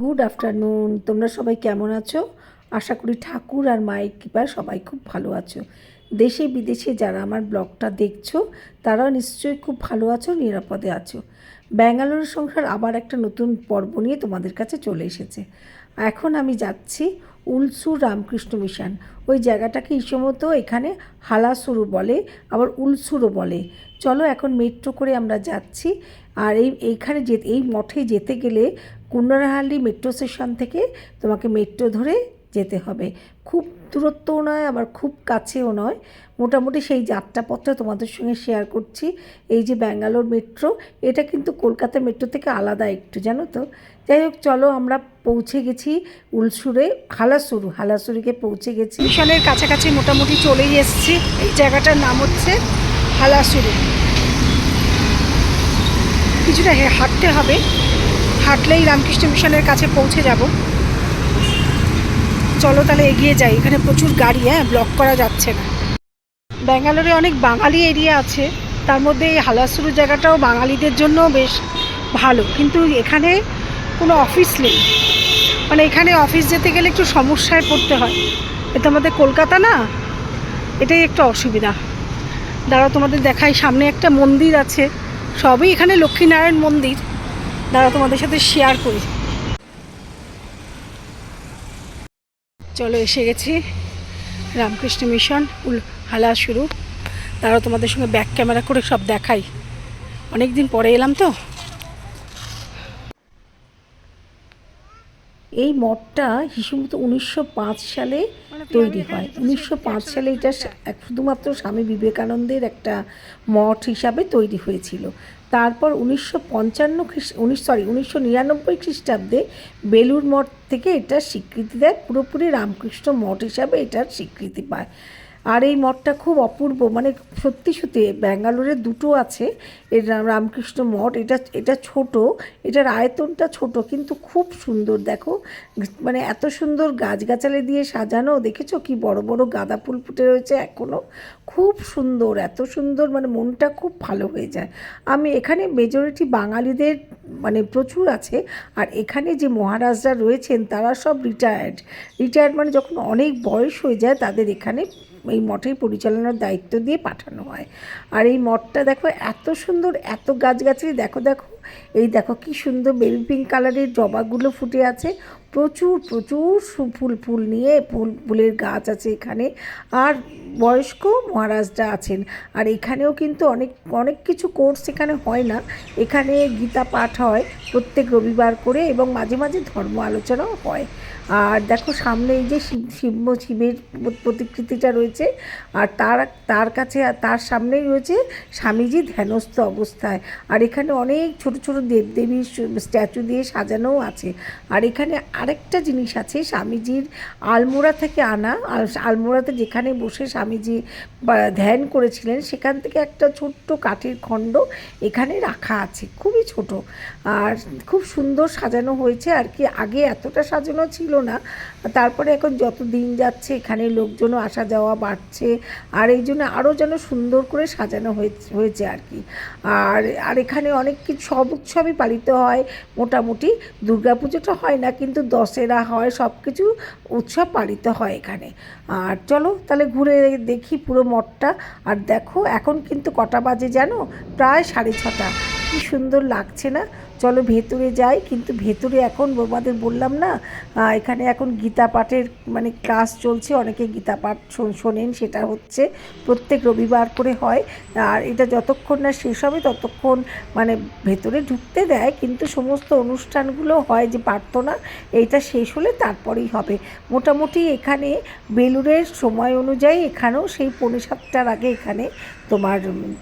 Good afternoon তোমরা সবাই কেমন আছো? আশা করি ঠাকুর আর মায়ের কৃপায় সবাই খুব ভালো আছো। দেশে বিদেশে যারা আমার ব্লগটা দেখছ, তারাও নিশ্চয়ই খুব ভালো আছো, নিরাপদে আছো। ব্যাঙ্গালোরের সংসার আবার একটা নতুন পর্ব নিয়ে তোমাদের কাছে চলে এসেছে। এখন আমি যাচ্ছি উলসুর রামকৃষ্ণ মিশন। ওই জায়গাটাকে ইসমতো এখানে হালাসুরু বলে, আবার উলসুরও বলে। চলো এখন মেট্রো করে আমরা যাচ্ছি। আর এই, এইখানে যে, এই মঠে যেতে গেলে কুন্ডারাহাল্লি মেট্রো স্টেশন থেকে তোমাকে মেট্রো ধরে যেতে হবে। খুব দূরত্বও নয়, আবার খুব কাছেও নয়। মোটামুটি সেই যাত্রাপথটা তোমাদের সঙ্গে শেয়ার করছি। এই যে ব্যাঙ্গালোর মেট্রো এটা কিন্তু কলকাতা মেট্রো থেকে আলাদা একটু, জানো তো? যাই হোক, চলো আমরা পৌঁছে গেছি উলসুরে, হালাসুরু হালাসুরিকে পৌঁছে গেছি। মিশনের কাছাকাছি মোটামুটি চলেই এসেছি। এই জায়গাটার নাম হচ্ছে হালাসুরু। কিছুটা হাঁটতে হবে। হাঁটলেই রামকৃষ্ণ মিশনের কাছে পৌঁছে যাব। চলো তাহলে এগিয়ে যাই, এখানে প্রচুর গাড়ি হ্যাঁ ব্লক করা যাচ্ছে না। ব্যাঙ্গালোরে অনেক বাঙালি এরিয়া আছে, তার মধ্যে এই হালাসুরু জায়গাটাও বাঙালিদের জন্য বেশ ভালো, কিন্তু এখানে কোনো অফিস নেই। মানে এখানে অফিস যেতে গেলে একটু সমস্যায় পড়তে হয়। এটা আমাদের কলকাতা না? এটাই একটু অসুবিধা। দাঁড়া তোমাদের দেখাই, সামনে একটা মন্দির আছে। সবই এখানে লক্ষ্মীনারায়ণ মন্দির। দাঁড়া তোমাদের সাথে শেয়ার করি। চলো এসে গেছি। রামকৃষ্ণ মিশন উল হালা শুরু। তারা তোমাদের সঙ্গে ব্যাক ক্যামেরা করে সব দেখাই। অনেক দিন পরে এলাম তো। এই মঠটা হিসেমতো উনিশশো পাঁচ সালে তৈরি হয়। উনিশশো পাঁচ সালে এটা শুধুমাত্র স্বামী বিবেকানন্দের একটা মঠ হিসাবে তৈরি হয়েছিল। তারপর উনিশশো পঞ্চান্ন খ্রিস্ট উনিশ সরি উনিশশো নিরানব্বই খ্রিস্টাব্দে বেলুর মঠ থেকে এটার স্বীকৃতি দেয়। পুরোপুরি রামকৃষ্ণ মঠ হিসাবে এটার স্বীকৃতি পায়। আর এই মঠটা খুব অপূর্ব মানে সত্যি সত্যি ব্যাঙ্গালোরে দুটো আছে, এর রাম- রামকৃষ্ণ মঠ, এটা এটা ছোট, এটার আয়তনটা ছোট, কিন্তু খুব সুন্দর, দেখো মানে এত সুন্দর গাছগাছালি দিয়ে সাজানো, দেখেছ কি বড় বড় গাঁদা ফুল ফুটে রয়েছে এখনও খুব সুন্দর, এত সুন্দর মানে মনটা খুব ভালো হয়ে যায়। আমি এখানে মেজরিটি বাঙালিদের মানে প্রচুর আছে, আর এখানে যে মহারাজরা রয়েছেন, তারা সব রিটায়ার্ড রিটায়ার্ড মানে যখন অনেক বয়স হয়ে যায়, তাদের এখানে এই মঠের পরিচালনার দায়িত্ব দিয়ে পাঠানো হয়। আর এই মঠটা দেখো, এত সুন্দর, এত গাছগাছালি। দেখো দেখো, এই দেখো কি সুন্দর বেবি পিঙ্ক কালারের জবাগুলো ফুটে আছে। প্রচুর প্রচুর ফুল ফুল নিয়ে ফুল, ফুলের গাছ আছে এখানে। আর বয়স্ক মহারাজরা আছেন। আর এখানেও কিন্তু অনেক অনেক কিছু কোর্স এখানে হয় না। এখানে গীতা পাঠ হয় প্রত্যেক রবিবার করে এবং মাঝে মাঝে ধর্ম আলোচনাও হয়। আর দেখো সামনে এই যে শিব শিব, শিবের প্রতিকৃতিটা রয়েছে, আর তার তার কাছে, তার সামনেই রয়েছে স্বামীজি ধ্যানস্থ অবস্থায়। আর এখানে অনেক ছোট ছোট দেবদেবীর স্ট্যাচু দিয়ে সাজানোও আছে। আর এখানে আরেকটা জিনিস আছে, স্বামীজির আলমোড়া থেকে আনা আলমোড়াতে যেখানে বসে স্বামীজি ধ্যান করেছিলেন, সেখান থেকে একটা ছোট্ট কাঠের খণ্ড এখানে রাখা আছে, খুবই ছোট। আর খুব সুন্দর সাজানো হয়েছে, আর কি আগে এতটা সাজানো ছিল না। তারপরে এখন যত দিন যাচ্ছে, এখানে লোকজনও আসা যাওয়া বাড়ছে। আর এই জন্য আরও যেন সুন্দর করে সাজানো হয়েছে আর কি। আর আর এখানে অনেক কিছু, সব উৎসবই পালিত হয়। মোটামুটি দুর্গাপুজোটা হয় না, কিন্তু দশেরা হয়, সব কিছু উৎসব পালিত হয় এখানে। আর চলো তাহলে ঘুরে দেখি পুরো মঠটা। আর দেখো, এখন কিন্তু কটা বাজে জানো? প্রায় সাড়ে ছটা। কি সুন্দর লাগছে না? চলো ভেতরে যাই, কিন্তু ভেতরে এখন তোমাদের বললাম না এখানে এখন গীতা পাঠের মানে ক্লাস চলছে, অনেকে গীতা পাঠ শোন- শোনেন, সেটা হচ্ছে প্রত্যেক রবিবার করে হয়। আর এটা যতক্ষণ না শেষ হবে, ততক্ষণ মানে ভেতরে ঢুকতে দেয়, কিন্তু সমস্ত অনুষ্ঠানগুলো হয় যে প্রার্থনা, এইটা শেষ হলে তারপরেই হবে। মোটামুটি এখানে বেলুরের সময় অনুযায়ী এখানেও সেই পৌনে সাতটার আগে এখানে তোমার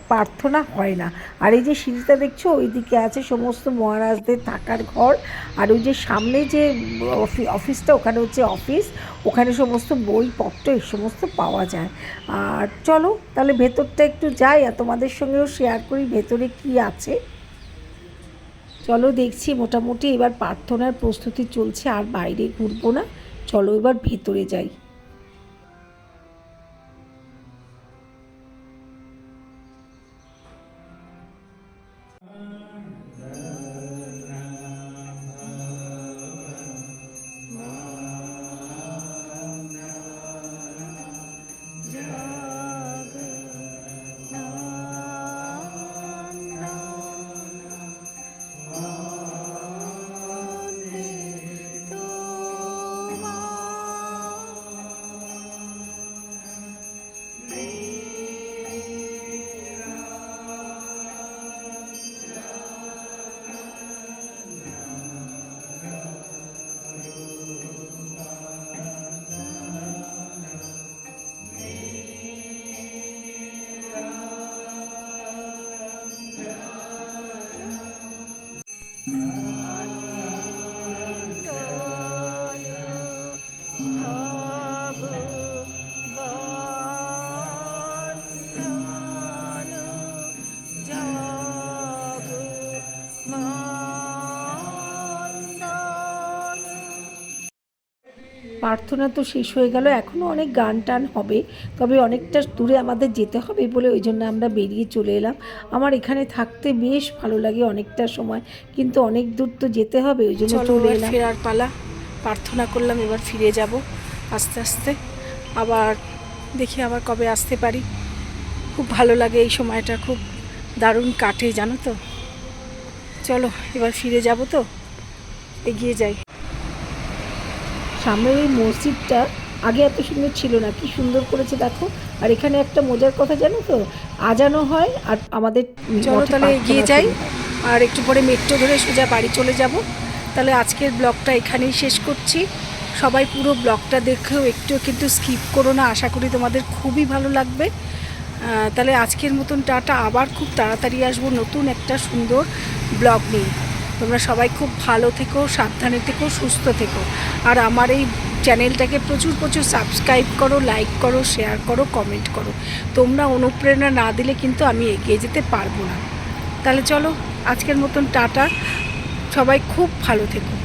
প্রার্থনা হয় না। আর এই যে সিঁড়িটা দেখছ, ওইদিকে আছে সমস্ত মহারাজদের থাকার ঘর। আর ওই যে সামনে যে অফি- অফিসটা, ওখানে হচ্ছে অফিস। ওখানে সমস্ত বইপত্র, এই সমস্ত পাওয়া যায়। আর চলো, তাহলে ভেতরটা একটু যাই আর তোমাদের সঙ্গেও শেয়ার করি ভেতরে কি আছে। চলো দেখছি, মোটামুটি এবার প্রার্থনার প্রস্তুতি চলছে, আর বাইরে ঘুরবো না। চলো এবার ভেতরে যাই। প্রার্থনা তো শেষ হয়ে গেল এখনও অনেক গান টান হবে তবে অনেকটা দূরে আমাদের যেতে হবে বলে ওই জন্য আমরা বেরিয়ে চলে এলাম। আমার এখানে থাকতে বেশ ভালো লাগে অনেকটা সময় কিন্তু অনেক দূর তো যেতে হবে ওই জন্য চলো এলাম। ফেরার পালা প্রার্থনা করলাম এবার ফিরে যাব আস্তে আস্তে আবার দেখি আবার কবে আসতে পারি। খুব ভালো লাগে এই সময়টা খুব দারুণ কাটে জানো তো। চলো এবার ফিরে যাব তো এগিয়ে যাই। সামনের এই মসজিদটা আগে এত সুন্দর ছিল না কি সুন্দর করেছে দেখো। আর এখানে একটা মজার কথা জানো তো? আজানো হয় আর আমাদের চলো তাহলে এগিয়ে যাই। আর একটু পরে মেট্রো ধরে সোজা বাড়ি চলে যাব। তাহলে আজকের ব্লগটা এখানেই শেষ করছি। সবাই পুরো ব্লগটা দেখেও একটু কিন্তু স্কিপ করো না আশা করি তোমাদের খুবই ভালো লাগবে। তাহলে আজকের মতন টাটা। আবার খুব তাড়াতাড়ি আসব নতুন একটা সুন্দর ব্লগ নিয়ে। তোমরা সবাই খুব ভালো থেকো, সাবধানে থেকো, সুস্থ থেকো। আর আমার এই চ্যানেলটাকে প্রচুর প্রচুর সাবস্ক্রাইব করো লাইক করো শেয়ার করো কমেন্ট করো। তোমরা অনুপ্রেরণা না দিলে কিন্তু আমি এগিয়ে যেতে পারব না। তাহলে চলো, আজকের মতন টাটা। সবাই খুব ভালো থেকো।